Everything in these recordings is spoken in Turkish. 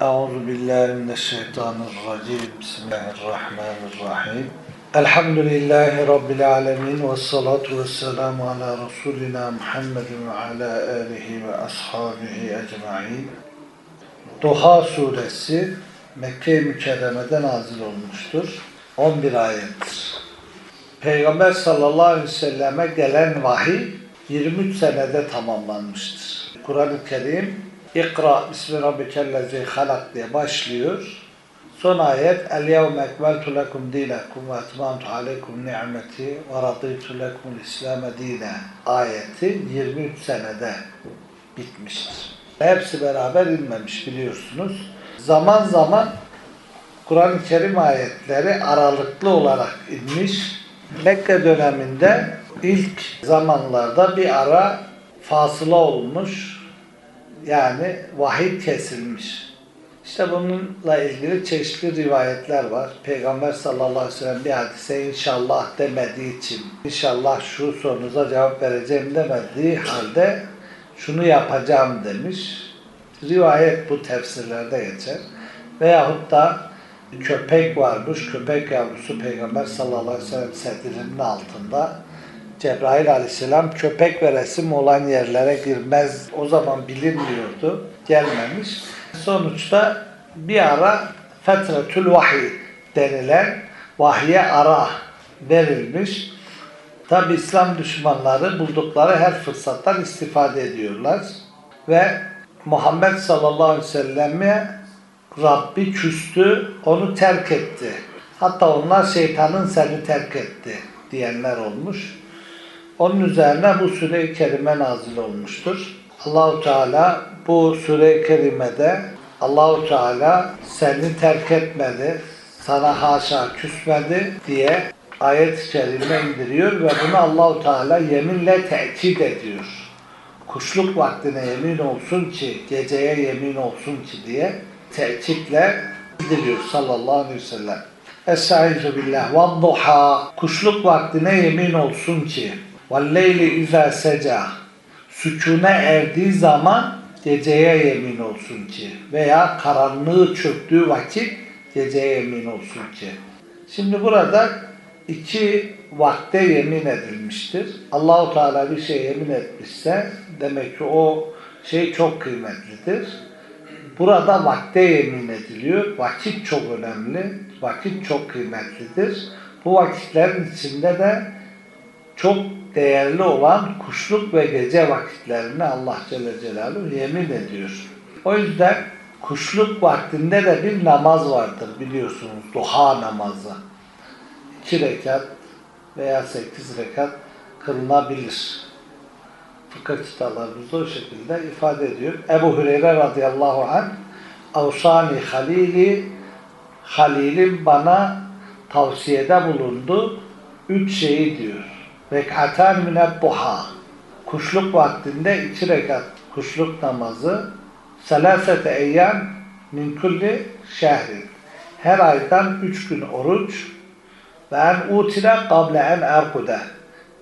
Euzu billahi mineşşeytanirracim. Bismillahirrahmanirrahim. Elhamdülillahi Rabbil alemin ve salatu ve selamu ala Resulina Muhammedin ve ala alihi ve ashabihi ecma'in. Duha suresi Mekke-i Mükerreme'de nazil olmuştur. 11 ayettir. Peygamber sallallahu aleyhi ve selleme gelen vahiy 23 senede tamamlanmıştır. Kur'an-ı Kerim İkra bismi rabbikellezi halak diye başlıyor. Son ayet El yevme ekmeltu lekum dinekum ve etmamtu aleykum ni'meti ve raditu lekum islame dine ayeti 23 senede bitmiştir. Hepsi beraber inmemiş biliyorsunuz. Zaman zaman Kur'an-ı Kerim ayetleri aralıklı olarak inmiş. Mekke döneminde ilk zamanlarda bir ara fasıla olmuş. Yani vahiy kesilmiş. İşte bununla ilgili çeşitli rivayetler var. Peygamber sallallahu aleyhi ve sellem bir hadise inşallah demediği için, inşallah şu sorunuza cevap vereceğim demediği halde şunu yapacağım demiş. Rivayet bu tefsirlerde geçer. Veyahut da köpek varmış, köpek yavrusu Peygamber sallallahu aleyhi ve sellem sedirinin altında. Cebrail aleyhisselam köpek ve resim olan yerlere girmez. O zaman bilinmiyordu. Gelmemiş. Sonuçta bir ara fetretül vahiy denilen vahye ara verilmiş. Tabi İslam düşmanları buldukları her fırsattan istifade ediyorlar. Ve Muhammed sallallahu aleyhi ve selleme Rabbi küstü, onu terk etti. Hatta onlar şeytanın seni terk etti diyenler olmuş. Onun üzerine bu sure-i kerime nazil olmuştur. Allahu Teala bu sure-i kerimede Allahu Teala seni terk etmedi, sana haşa küsmedi diye ayet-i kerime indiriyor ve bunu Allahu Teala yeminle tekit ediyor. Kuşluk vaktine yemin olsun ki, geceye yemin olsun ki diye tekitle bildiriyor sallallahu aleyhi ve sellem. Estaizu billah ve duha kuşluk vaktine yemin olsun ki وَالْلَيْلِ اِذَا سَجَى Sükune erdiği zaman geceye yemin olsun ki veya karanlığı çöktüğü vakit geceye yemin olsun ki. Şimdi burada iki vakte yemin edilmiştir. Allahu Teala bir şey yemin etmişse demek ki o şey çok kıymetlidir. Burada vakte yemin ediliyor. Vakit çok önemli. Vakit çok kıymetlidir. Bu vakitlerin içinde de çok değerli olan kuşluk ve gece vakitlerini Allah Celle Celaluhu yemin ediyor. O yüzden kuşluk vaktinde de bir namaz vardır biliyorsunuz. Duha namazı. İki rekat veya sekiz rekat kılınabilir. Fıkıh kitaplarımızda o şekilde ifade ediyor. Ebu Hüreyre radıyallahu anh Avsani Halili Halilim bana tavsiyede bulundu. Üç şeyi diyor. Rekatan münebbuha. Kuşluk vaktinde iki rekat kuşluk namazı. Selasete eyyam min kulli şehrin. Her aydan üç gün oruç. Ve en utile kable en erkude.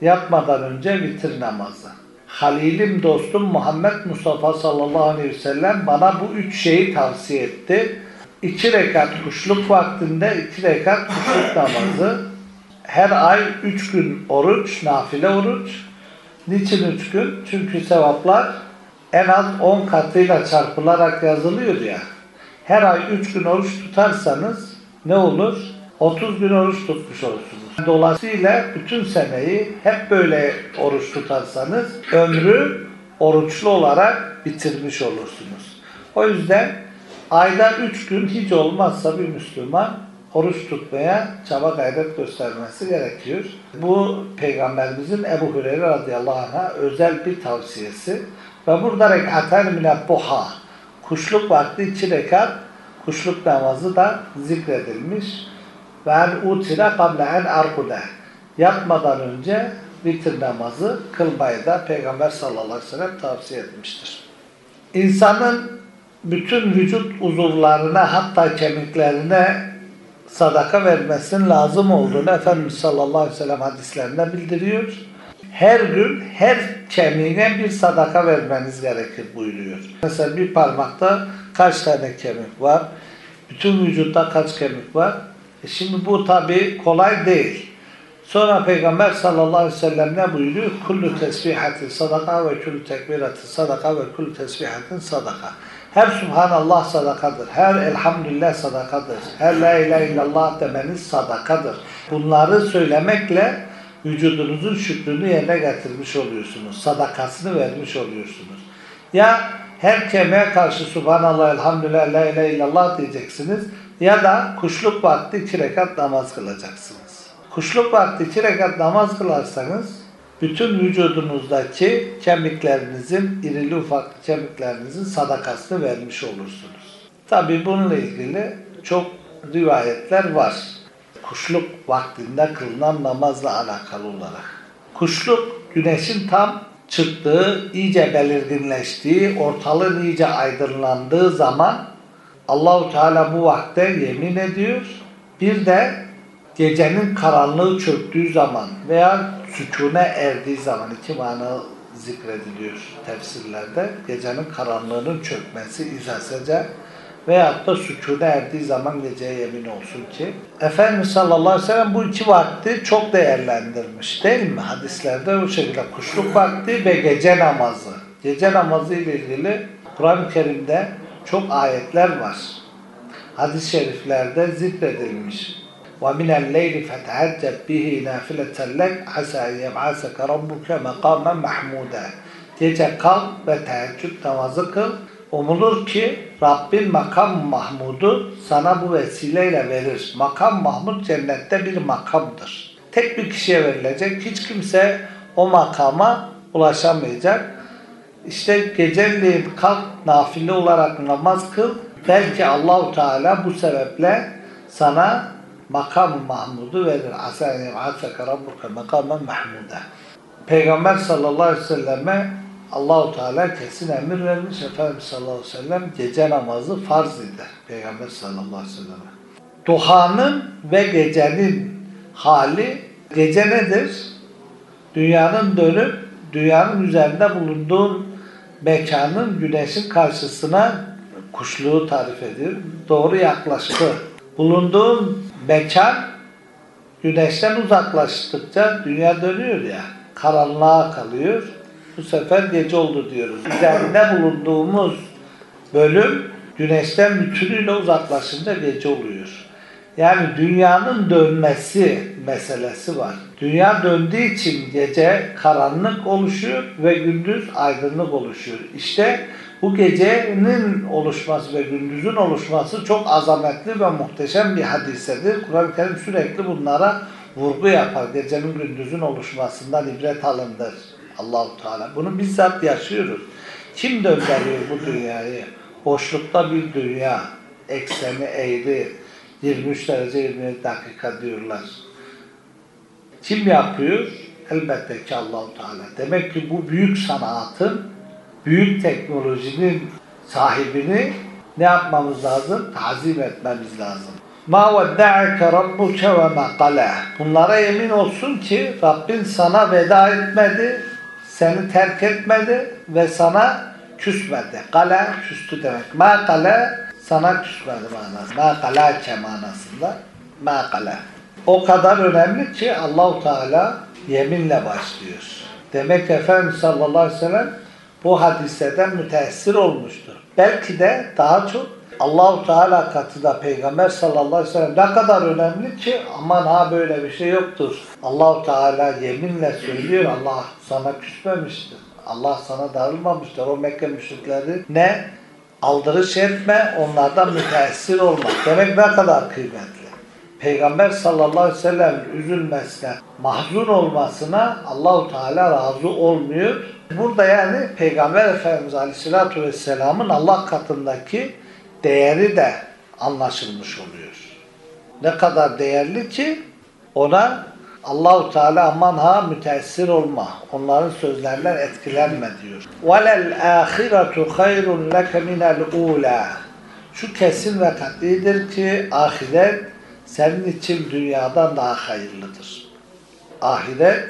Yatmadan önce vitir namazı. Halilim dostum Muhammed Mustafa sallallahu aleyhi ve sellem bana bu üç şeyi tavsiye etti. İki rekat kuşluk vaktinde iki rekat kuşluk namazı. Her ay üç gün oruç, nafile oruç. Niçin üç gün? Çünkü sevaplar en az on katıyla çarpılarak yazılıyor ya. Her ay üç gün oruç tutarsanız ne olur? 30 gün oruç tutmuş olursunuz. Dolayısıyla bütün seneyi hep böyle oruç tutarsanız ömrü oruçlu olarak bitirmiş olursunuz. O yüzden ayda 3 gün hiç olmazsa bir Müslüman oruç tutmaya çaba gayret göstermesi gerekiyor. Bu Peygamberimizin Ebu Hureyre radıyallahu anh'a özel bir tavsiyesi. Ve burada rekaten minebbuha kuşluk vakti iki rekat kuşluk namazı da zikredilmiş ve en utire kable en arkude yatmadan önce vitir namazı kılmayı da Peygamber sallallahu aleyhi ve sellem tavsiye etmiştir. İnsanın bütün vücut uzuvlarına hatta kemiklerine sadaka vermesinin lazım olduğunu Efendimiz sallallahu aleyhi ve sellem hadislerinde bildiriyor. Her gün her kemiğine bir sadaka vermeniz gerekir buyuruyor. Mesela bir parmakta kaç tane kemik var? Bütün vücutta kaç kemik var? E şimdi bu tabi kolay değil. Sonra Peygamber sallallahu aleyhi ve sellem ne buyuruyor? Kullu tesbihatin sadaka ve kullu tekbiratin sadaka ve kullu tesbihatin sadaka. Her Subhanallah sadakadır. Her Elhamdülillah sadakadır. Her La ilahe illallah demeniz sadakadır. Bunları söylemekle vücudunuzun şükrünü yerine getirmiş oluyorsunuz. Sadakasını vermiş oluyorsunuz. Ya her kemiğe karşı Subhanallah, Elhamdülillah, La ilahe illallah diyeceksiniz. Ya da kuşluk vakti iki rekat namaz kılacaksınız. Kuşluk vakti iki rekat namaz kılarsanız bütün vücudunuzdaki kemiklerinizin, irili ufaklı kemiklerinizin sadakasını vermiş olursunuz. Tabi bununla ilgili çok rivayetler var. Kuşluk vaktinde kılınan namazla alakalı olarak. Kuşluk güneşin tam çıktığı, iyice belirginleştiği, ortalığın iyice aydınlandığı zaman Allahu Teala bu vakte yemin ediyor. Bir de gecenin karanlığı çöktüğü zaman veya sükune erdiği zaman iki mana zikrediliyor tefsirlerde. Gecenin karanlığının çökmesi izasece veyahut da sükune erdiği zaman geceye yemin olsun ki. Efendimiz sallallahu aleyhi ve sellem bu iki vakti çok değerlendirmiş değil mi? Hadislerde o şekilde kuşluk vakti ve gece namazı. Gece namazı ile ilgili Kur'an-ı Kerim'de çok ayetler var. Hadis-i şeriflerde zikredilmiş. وَمِنَ اللَّيْلِ فَتَهَجَّدْ بِهِ نَافِلَةً لَكْ عَسَى اَنْ يَبْعَثَكَ رَبُّكَ مَقَامًا مَحْمُودًا Gece kalk ve teheccüd namazı kıl. Umulur ki Rabbin makam Mahmud'u sana bu vesileyle verir. Makam Mahmud cennette bir makamdır. Tek bir kişiye verilecek. Hiç kimse o makama ulaşamayacak. İşte geceliğin kalk nafile olarak namaz kıl. Belki Allahu Teala bu sebeple sana makam Mahmud'u verir. Asâne v'asaka rabbuka makamen mahmuda. Peygamber sallallahu aleyhi ve selleme Allahu Teala kesin emir vermiş. Efendimiz sallallahu aleyhi ve sellem gece namazı farz eder. Peygamber sallallahu aleyhi ve selleme. Duhanın ve gecenin hali gece nedir? Dünyanın dönüp dünyanın üzerinde bulunduğun mekanın güneşin karşısına kuşluğu tarif ediyor. Doğru yaklaştı. Bulunduğun mekan güneşten uzaklaştıkça dünya dönüyor ya. Karanlığa kalıyor. Bu sefer gece oldu diyoruz. Üzerinde bulunduğumuz bölüm güneşten bütünüyle uzaklaşınca gece oluyor. Yani dünyanın dönmesi meselesi var. Dünya döndüğü için gece karanlık oluşuyor ve gündüz aydınlık oluşuyor. İşte bu gecenin oluşması ve gündüzün oluşması çok azametli ve muhteşem bir hadisedir. Kur'an-ı Kerim sürekli bunlara vurgu yapar. Gecenin gündüzün oluşmasından ibret alındır. Allahu Teala. Bunu bizzat yaşıyoruz. Kim döndürüyor bu dünyayı? Boşlukta bir dünya, ekseni eğri, 23 derece 20 dakika diyorlar. Kim yapıyor? Elbette ki Allahu Teala. Demek ki bu büyük sanatın, büyük teknolojinin sahibini ne yapmamız lazım? Tazim etmemiz lazım. Ma vedda'ake rabbuke ve ma. Bunlara yemin olsun ki Rabbin sana veda etmedi, seni terk etmedi ve sana küsmedi. Kala küstü demek. Ma kala sana küsmedi manası. Ma kalake manasında. Ma kala. O kadar önemli ki Allahu Teala yeminle başlıyor. Demek Efendimiz sallallahu aleyhi ve sellem bu hadiseden müteessir olmuştur. Belki de daha çok Allahu Teala katında Peygamber sallallahu aleyhi ve sellem ne kadar önemli ki aman ha böyle bir şey yoktur. Allahu Teala yeminle söylüyor Allah sana küsmemiştir. Allah sana darılmamıştır. O Mekke müşrikleri ne? Aldırış etme, onlardan müteessir olma. Demek ne kadar kıymetli. Peygamber sallallahu aleyhi ve sellem üzülmesine, mahzun olmasına Allahu Teala razı olmuyor. Burada yani Peygamber Efendimiz Aleyhisselatü Vesselam'ın Allah katındaki değeri de anlaşılmış oluyor. Ne kadar değerli ki ona Allahu Teala aman ha müteessir olma. Onların sözlerinden etkilenme diyor. Velel ahiretu hayrun leke minel ula. Şu kesin ve katlidir ki ahiret senin için dünyadan daha hayırlıdır. Ahiret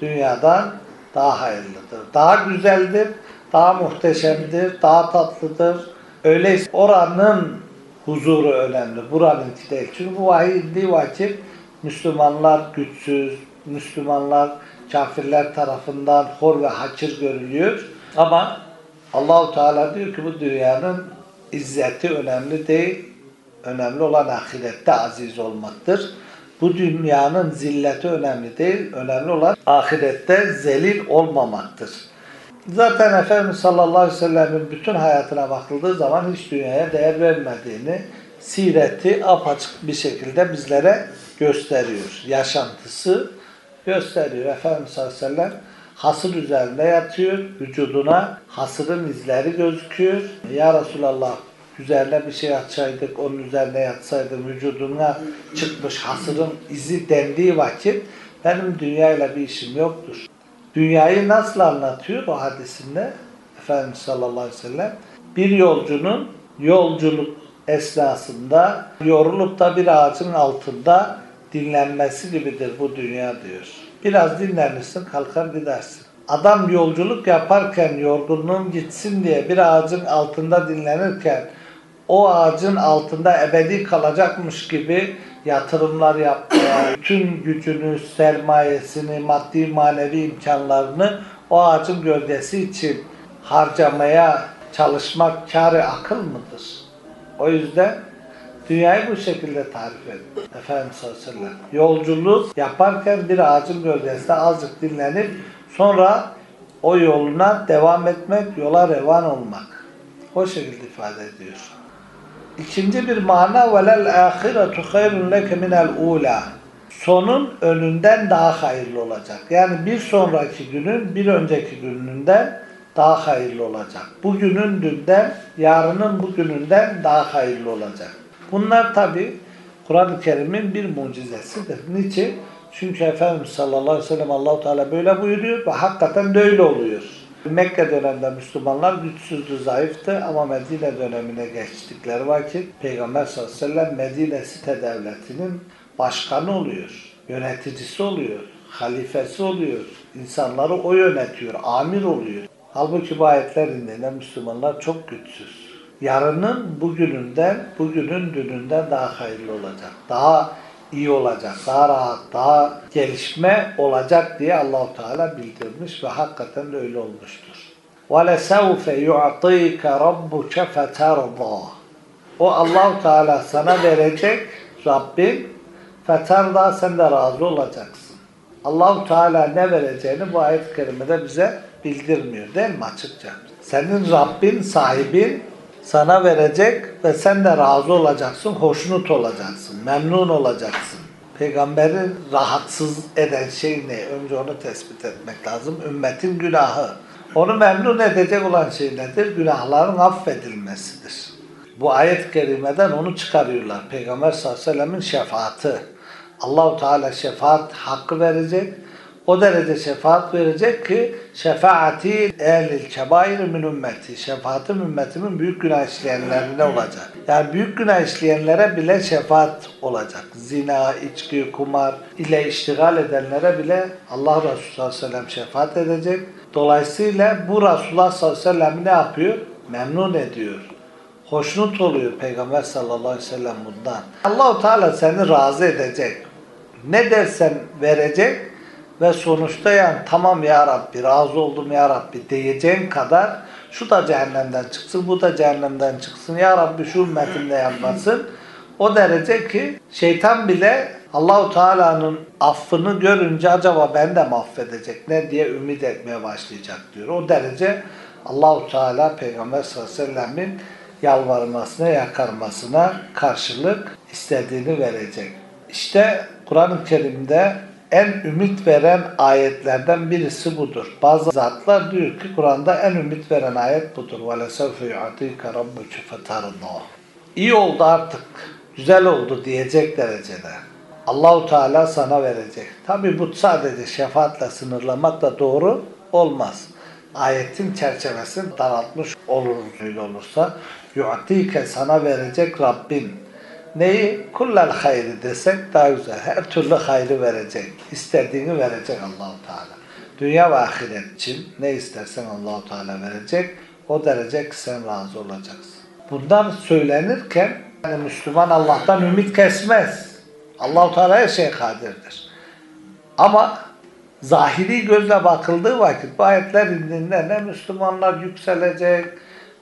dünyadan daha hayırlıdır. Daha güzeldir, daha muhteşemdir, daha tatlıdır, Öyleyse oranın huzuru önemli, buranınki değil. Çünkü bu vahiy indiği vakit Müslümanlar güçsüz, Müslümanlar kafirler tarafından hor ve hakir görülüyor. Ama Allahu Teala diyor ki bu dünyanın izzeti önemli değil. Önemli olan ahirette aziz olmaktır. Bu dünyanın zilleti önemli değil. Önemli olan ahirette zelil olmamaktır. Zaten Efendimiz sallallahu aleyhi ve sellem'in bütün hayatına bakıldığı zaman hiç dünyaya değer vermediğini sireti apaçık bir şekilde bizlere gösteriyor. Yaşantısı gösteriyor. Efendimiz sallallahu aleyhi ve sellem hasır üzerinde yatıyor. Vücuduna hasırın izleri gözüküyor. Ya Resulallah üzerine bir şey atsaydık, onun üzerine yatsaydım vücuduna çıkmış hasırın izi dendiği vakit benim dünyayla bir işim yoktur. Dünyayı nasıl anlatıyor o hadisinde? Efendimiz sallallahu aleyhi ve sellem bir yolcunun yolculuk esnasında yorulup da bir ağacın altında dinlenmesi gibidir bu dünya diyor. Biraz dinlenirsin kalkar gidersin. Adam yolculuk yaparken yorgunluğum gitsin diye bir ağacın altında dinlenirken o ağacın altında ebedi kalacakmış gibi yatırımlar yapmaya, bütün gücünü, sermayesini, maddi manevi imkanlarını o ağacın gövdesi için harcamaya çalışmak kâr-ı akıl mıdır? O yüzden dünyayı bu şekilde tarif edin. Efendimiz sallallahu. Yolculuk yaparken bir ağacın gövdesinde azıcık dinlenip sonra o yoluna devam etmek, yola revan olmak. O şekilde ifade ediyor. İkinci bir mana velel ahiretu hayrun leke minel ula. Sonun önünden daha hayırlı olacak. Yani bir sonraki günün bir önceki gününden daha hayırlı olacak. Bugünün dünden, yarının bugününden daha hayırlı olacak. Bunlar tabi Kur'an-ı Kerim'in bir mucizesidir. Niçin? Çünkü Efendimiz sallallahu aleyhi ve sellem Allahu Teala böyle buyuruyor ve hakikaten de öyle oluyor. Mekke döneminde Müslümanlar güçsüzdü, zayıftı ama Medine dönemine geçtikleri vakit Peygamber sallallahu aleyhi ve sellem Medine site devletinin başkanı oluyor, yöneticisi oluyor, halifesi oluyor, insanları o yönetiyor, amir oluyor. Halbuki bu ayetler indiğinde Müslümanlar çok güçsüz. Yarının bugününden, bugünün dününden daha hayırlı olacak. Daha iyi olacak, daha rahat, daha gelişme olacak diye Allahu Teala bildirmiş ve hakikaten de öyle olmuştur. وَلَسَوْفَ يُعْطِيكَ رَبُّكَ فَتَرْضَى O Allahu Teala sana verecek Rabbim feterda sen de razı olacaksın. Allahu Teala ne vereceğini bu ayet-i kerimede bize bildirmiyor değil mi açıkça? Senin Rabbin, sahibin sana verecek ve sen de razı olacaksın, hoşnut olacaksın, memnun olacaksın. Peygamberi rahatsız eden şey ne? Önce onu tespit etmek lazım. Ümmetin günahı. Onu memnun edecek olan şey nedir? Günahların affedilmesidir. Bu ayet-i kerimeden onu çıkarıyorlar. Peygamber sallallahu aleyhi ve sellemin şefaati. Allahu Teala şefaat hakkı verecek. O derece şefaat verecek ki şefaati ehlil kebair min ümmeti. Şefaatim ümmetimin büyük günah işleyenlerine olacak. Yani büyük günah işleyenlere bile şefaat olacak. Zina, içki, kumar ile iştigal edenlere bile Allah Resulü sallallahu aleyhi ve sellem şefaat edecek. Dolayısıyla bu Resulullah sallallahu aleyhi ve sellem ne yapıyor? Memnun ediyor. Hoşnut oluyor Peygamber sallallahu aleyhi ve sellem bundan. Allahu Teala seni razı edecek. Ne dersen verecek ve sonuçta yani tamam ya Rabbi razı oldum ya Rabbi diyeceğin kadar şu da cehennemden çıksın bu da cehennemden çıksın ya Rabbi şu ümmetimde yapmasın. O derece ki şeytan bile Allahu Teala'nın affını görünce acaba ben de mi affedecek ne diye ümit etmeye başlayacak diyor. O derece Allahu Teala Peygamber sallallahu aleyhi ve sellemin yalvarmasına, yakarmasına karşılık istediğini verecek. İşte Kur'an-ı Kerim'de en ümit veren ayetlerden birisi budur. Bazı zatlar diyor ki Kur'an'da en ümit veren ayet budur. وَلَسَوْفَ يُعَطِيكَ رَبُّكَ فَتَرْضَى İyi oldu artık, güzel oldu diyecek derecede. Allahu Teala sana verecek. Tabi bu sadece şefaatle sınırlamak da doğru olmaz. Ayetin çerçevesini daraltmış oluruz öyle olursa. يُعْتِيكَ sana verecek Rabbin. Neyi? Kullel hayri desek daha güzel. Her türlü hayrı verecek. İstediğini verecek Allahu Teala. Dünya ve ahiret için ne istersen Allahu Teala verecek. O derece sen razı olacaksın. Bunlar söylenirken yani Müslüman Allah'tan ümit kesmez. Allahu Teala her şeye kadirdir. Ama zahiri gözle bakıldığı vakit bu ayetler indiğinde ne Müslümanlar yükselecek,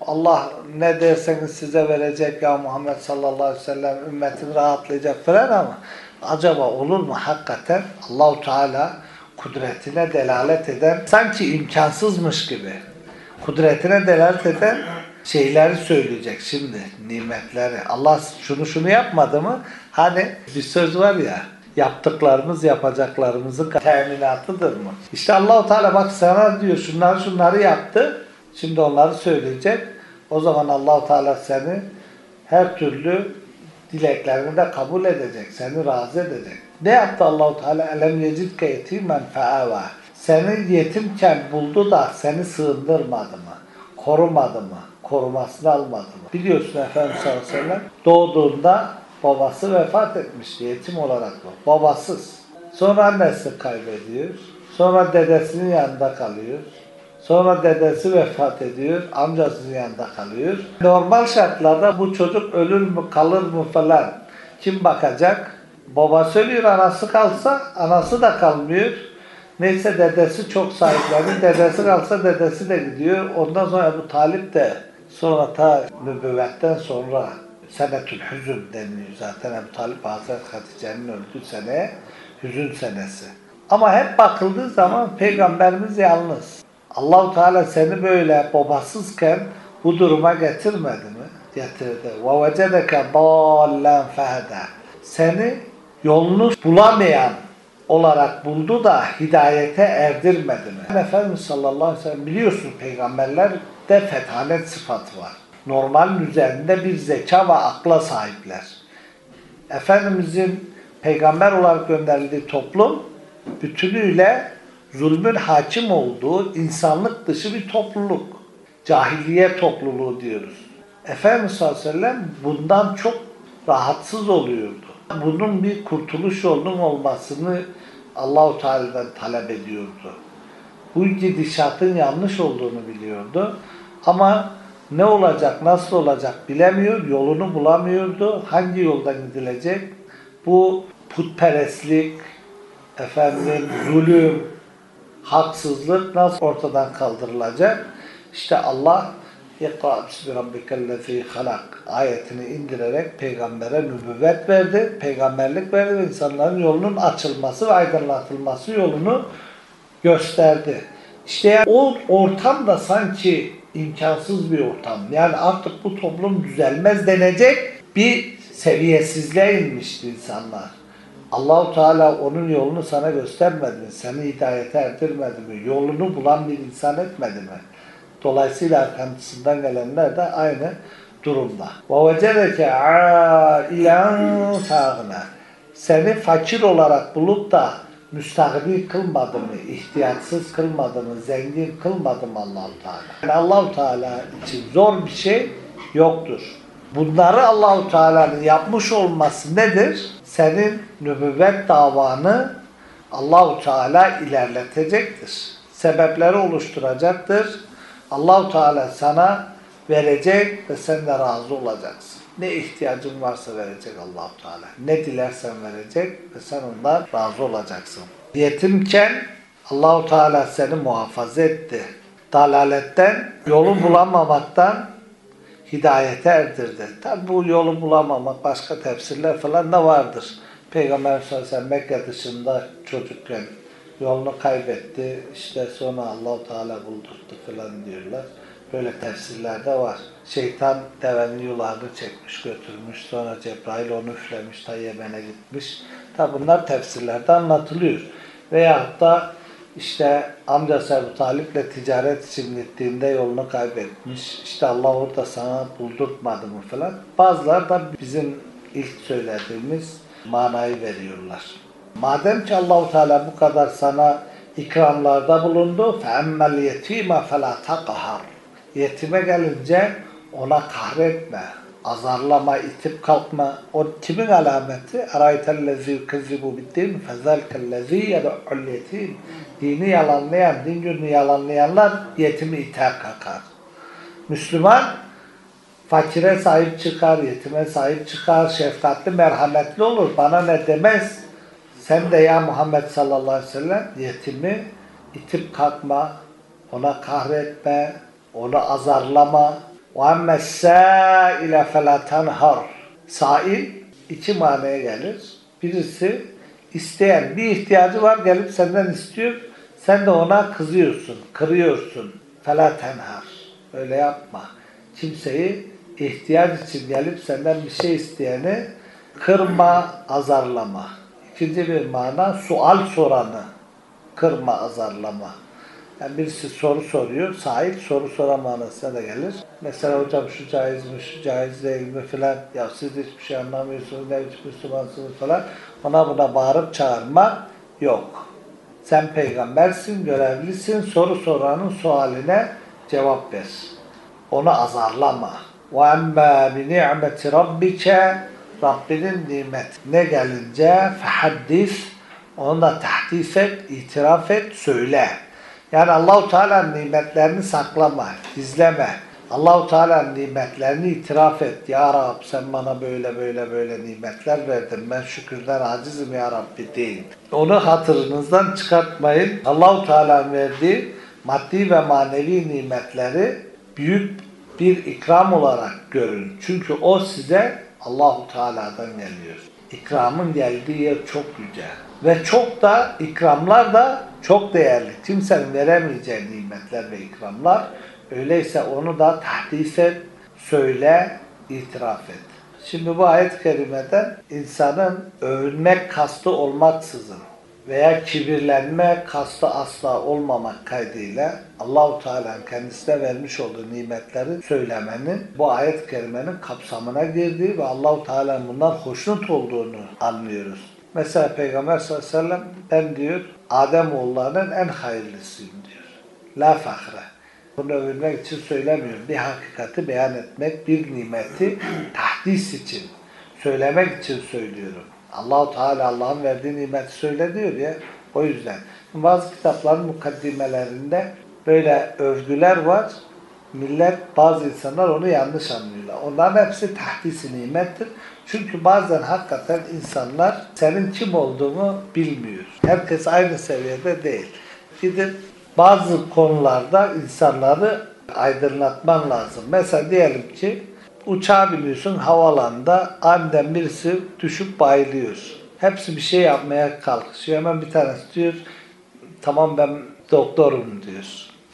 Allah ne derseniz size verecek ya Muhammed sallallahu aleyhi ve sellem ümmetin rahatlayacak falan ama acaba olur mu hakikaten Allahu Teala kudretine delalet eden sanki imkansızmış gibi kudretine delalet eden şeyleri söyleyecek şimdi nimetleri. Allah şunu şunu yapmadı mı? Hani bir söz var ya yaptıklarımız yapacaklarımızın teminatıdır mı? İşte Allahu Teala bak sana diyor şunları şunları yaptı. Şimdi onları söyleyecek. O zaman Allahu Teala seni her türlü dileklerini de kabul edecek. Seni razı edecek. Ne yaptı Allahu Teala? Elem yecidke yetimen feava. Seni yetimken buldu da seni sığındırmadı mı? Korumadı mı? Korumasını almadı mı? Biliyorsun Efendimiz sallallahu aleyhi ve sellem doğduğunda babası vefat etmişti yetim olarak bu. Babasız. Sonra annesi kaybediyor. Sonra dedesinin yanında kalıyor. Sonra dedesi vefat ediyor, amcasının yanında kalıyor. Normal şartlarda bu çocuk ölür mü kalır mı falan kim bakacak? Baba söylüyor anası kalsa anası da kalmıyor. Neyse dedesi çok sahiplendi. Dedesi kalsa dedesi de gidiyor. Ondan sonra Ebu Talip de sonra ta nübüvvetten sonra senetül hüzün deniliyor zaten Ebu Talip Hazreti Hatice'nin öldüğü sene hüzün senesi. Ama hep bakıldığı zaman peygamberimiz yalnız. Allahu Teala seni böyle babasızken bu duruma getirmedi mi? Getirdi. Ve vecedeke dallen fehde. Seni yolunu bulamayan olarak buldu da hidayete erdirmedi mi? Efendimiz sallallahu aleyhi ve sellem biliyorsun peygamberlerde fethanet sıfatı var. Normalin üzerinde bir zeka ve akla sahipler. Efendimizin peygamber olarak gönderildiği toplum bütünüyle zulmün hakim olduğu insanlık dışı bir topluluk. Cahiliye topluluğu diyoruz. Efendimiz sallallahu aleyhi ve sellem bundan çok rahatsız oluyordu. Bunun bir kurtuluş yolunun olmasını Allahu Teala'dan talep ediyordu. Bu gidişatın yanlış olduğunu biliyordu. Ama ne olacak, nasıl olacak bilemiyor, yolunu bulamıyordu. Hangi yoldan gidilecek? Bu putperestlik, efendim zulüm, haksızlık nasıl ortadan kaldırılacak? İşte Allah İkra bismi rabbikellezi halak ayetini indirerek peygambere nübüvvet verdi, peygamberlik verdi ve insanların yolunun açılması ve aydınlatılması yolunu gösterdi. İşte yani o ortam da sanki imkansız bir ortam. Yani artık bu toplum düzelmez denecek bir seviyesizliğe inmişti insanlar. Allahu Teala onun yolunu sana göstermedi mi? Seni hidayete erdirmedi mi? Yolunu bulan bir insan etmedi mi? Dolayısıyla arkasından gelenler de aynı durumda. وَوَجَدَكَ عَائِلًا فَاغْنَى Seni fakir olarak bulup da müstahni kılmadı mı, ihtiyatsız kılmadı mı, zengin kılmadı mı Allah-u Teala? Yani allah Teala için zor bir şey yoktur. Bunları Allahu Teala'nın yapmış olması nedir? Senin nübüvvet davanı Allahu Teala ilerletecektir. Sebepleri oluşturacaktır. Allahu Teala sana verecek ve sen de razı olacaksın. Ne ihtiyacın varsa verecek Allahu Teala. Ne dilersen verecek ve sen ondan razı olacaksın. Yetimken Allahu Teala seni muhafaza etti. Dalaletten, yolu bulamamaktan hidayete erdirdi. Tabi bu yolu bulamamak başka tefsirler falan da vardır. Peygamber sallallahu Mekke dışında çocukken yolunu kaybetti. İşte sonra Allahu Teala buldurdu falan diyorlar. Böyle tefsirlerde var. Şeytan devenin yularını çekmiş götürmüş. Sonra Cebrail onu üflemiş ta Yemen'e gitmiş. Tabi bunlar tefsirlerde anlatılıyor. Veyahut da işte amcası Ebu Talip'le ticaret için gittiğinde yolunu kaybetmiş. İşte Allah orada sana buldurtmadı mı falan. Bazılar da bizim ilk söylediğimiz manayı veriyorlar. Madem ki Allahu Teala bu kadar sana ikramlarda bulundu, فَاَمَّا الْيَت۪يمَ فَلَا تَقَهَرْ Yetime gelince ona kahretme, azarlama, itip kalkma. O kimin alameti? اَرَيْتَ الَّذ۪ي يُكَذِّبُ بِالدِّينِ فَذَلْكَ الَّذ۪ي يَدُعُ الْيَت۪يمِ Dini yalanlayan, din gününü yalanlayanlar yetimi iter kakar. Müslüman Fakire sahip çıkar, yetime sahip çıkar, şefkatli, merhametli olur. Bana ne demez. Sen de ya Muhammed sallallahu aleyhi ve sellem yetimi itip kalkma, ona kahretme, onu azarlama. وَاَمَّ السَّائِلَ فَلَا تَنْهَرْ Sail iki manaya gelir. Birisi isteyen bir ihtiyacı var gelip senden istiyor. Sen de ona kızıyorsun, kırıyorsun. فَلَا tenhar. Öyle yapma. Kimseyi ihtiyaç için gelip senden bir şey isteyeni kırma, azarlama. İkinci bir mana sual soranı kırma, azarlama. Yani birisi soru soruyor, sahip soru soran manasına da gelir. Mesela hocam şu caiz mi, şu caiz değil mi filan. Ya siz hiçbir şey anlamıyorsunuz, ne biçim Müslümansınız falan. Ona buna bağırıp çağırma yok. Sen peygambersin, görevlisin, soru soranın sualine cevap ver. Onu azarlama. وَاَمَّا بِنِعْمَةِ رَبِّكَ Rabbinin nimetine gelince fehaddis onu da tahdis et, itiraf et, söyle. Yani Allahu Teala'nın nimetlerini saklama, gizleme. Allahu Teala'nın nimetlerini itiraf et. Ya Rab sen bana böyle böyle böyle nimetler verdin. Ben şükürden acizim ya Rabbi deyin. Onu hatırınızdan çıkartmayın. Allahu Teala'nın verdiği maddi ve manevi nimetleri büyük bir ikram olarak görün. Çünkü o size Allahu Teala'dan geliyor. İkramın geldiği yer çok yüce. Ve çok da ikramlar da çok değerli. Kimsenin veremeyeceği nimetler ve ikramlar. Öyleyse onu da tahdis et, söyle, itiraf et. Şimdi bu ayet-i kerimeden insanın övünmek kastı olmaksızın veya kibirlenme kastı asla olmamak kaydıyla Allahu Teala'nın kendisine vermiş olduğu nimetleri söylemenin bu ayet-i kerimenin kapsamına girdiği ve Allahu Teala'nın bundan hoşnut olduğunu anlıyoruz. Mesela Peygamber sallallahu aleyhi ve sellem ben diyor Adem oğullarının en hayırlısıyım diyor. La fahre. Bunu övünmek için söylemiyorum. Bir hakikati beyan etmek, bir nimeti tahdis için, söylemek için söylüyorum. Allahu Teala Allah'ın verdiği nimeti söyle diyor ya. O yüzden. Bazı kitapların mukaddimelerinde böyle övgüler var. Millet, bazı insanlar onu yanlış anlıyorlar. Onların hepsi tahdisi nimettir. Çünkü bazen hakikaten insanlar senin kim olduğunu bilmiyor. Herkes aynı seviyede değil. Gidip bazı konularda insanları aydınlatman lazım. Mesela diyelim ki uçağa biniyorsun havalanda aniden birisi düşüp bayılıyor. Hepsi bir şey yapmaya kalkışıyor. Hemen bir tanesi diyor tamam ben doktorum diyor.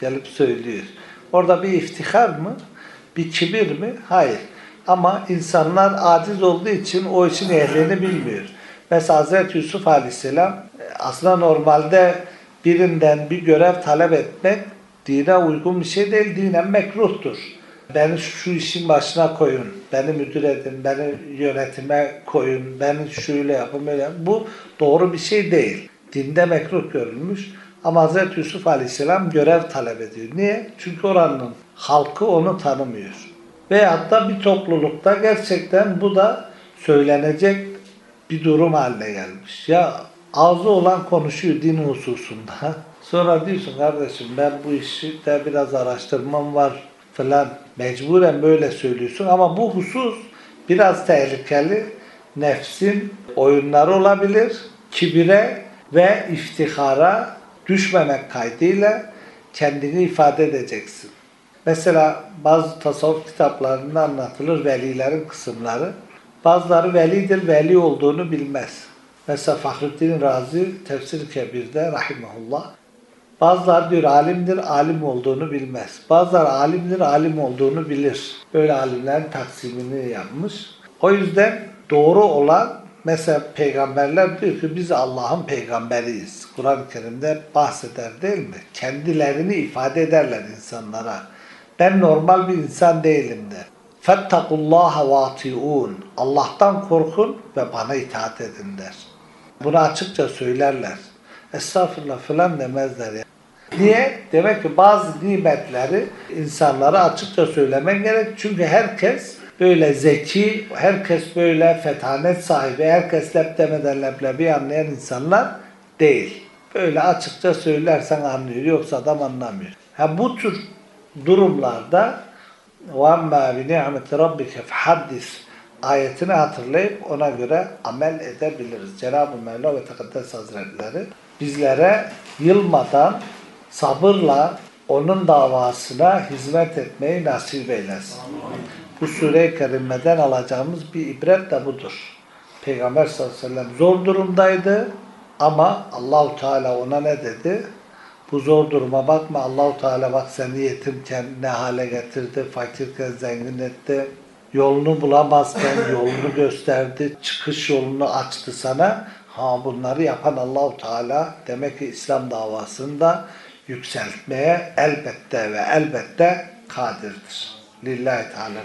Gelip söylüyor. Orada bir iftihar mı? Bir kibir mi? Hayır. Ama insanlar aciz olduğu için o işin ehlini bilmiyor. Mesela Hazreti Yusuf Aleyhisselam aslında normalde birinden bir görev talep etmek dine uygun bir şey değil, dinen mekruhtur. Beni şu işin başına koyun, beni müdür edin, beni yönetime koyun, beni şöyle yapın, böyle yapın. Bu doğru bir şey değil. Dinde mekruh görülmüş. Ama Hz. Yusuf Aleyhisselam görev talep ediyor. Niye? Çünkü oranın halkı onu tanımıyor. Veyahut da bir toplulukta gerçekten bu da söylenecek bir durum haline gelmiş. Ya ağzı olan konuşuyor din hususunda. Sonra diyorsun kardeşim ben bu işi de biraz araştırmam var falan. Mecburen böyle söylüyorsun ama bu husus biraz tehlikeli. Nefsin oyunları olabilir. Kibire ve iftihara düşmemek kaydıyla kendini ifade edeceksin. Mesela bazı tasavvuf kitaplarında anlatılır velilerin kısımları. Bazıları velidir, veli olduğunu bilmez. Mesela Fahrettin Razi Tefsir-i Kebir'de rahimahullah. Bazıları diyor alimdir, alim olduğunu bilmez. Bazıları alimdir, alim olduğunu bilir. Böyle alimlerin taksimini yapmış. O yüzden doğru olan mesela peygamberler diyor ki biz Allah'ın peygamberiyiz. Kur'an-ı Kerim'de bahseder değil mi? Kendilerini ifade ederler insanlara. Ben normal bir insan değilim der. Fettakullaha vatiun. Allah'tan korkun ve bana itaat edin der. Bunu açıkça söylerler. Estağfurullah falan demezler ya. Niye? Demek ki bazı nimetleri insanlara açıkça söylemen gerek. Çünkü herkes böyle zeki, herkes böyle fetanet sahibi, herkes lep demeden leblebi anlayan insanlar değil. Böyle açıkça söylersen anlıyor. Yoksa adam anlamıyor. Ha, bu tür durumlarda وَاَمَّا بِنِعْمَةِ رَبِّكَ فَحَدِّث ayetini hatırlayıp ona göre amel edebiliriz. Cenab-ı Mevla ve Tekaddes Hazretleri bizlere yılmadan sabırla onun davasına hizmet etmeyi nasip eylesin. Bu sure-i kerimeden alacağımız bir ibret de budur. Peygamber sallallahu aleyhi ve sellem zor durumdaydı ama Allahu Teala ona ne dedi? Bu zor duruma bakma. Allahu Teala bak seni yetimken ne hale getirdi, fakirken zengin etti. Yolunu bulamazken yolunu gösterdi, çıkış yolunu açtı sana. Ha bunları yapan Allahu Teala demek ki İslam davasında yükseltmeye elbette ve elbette kadirdir. Lillahi Teala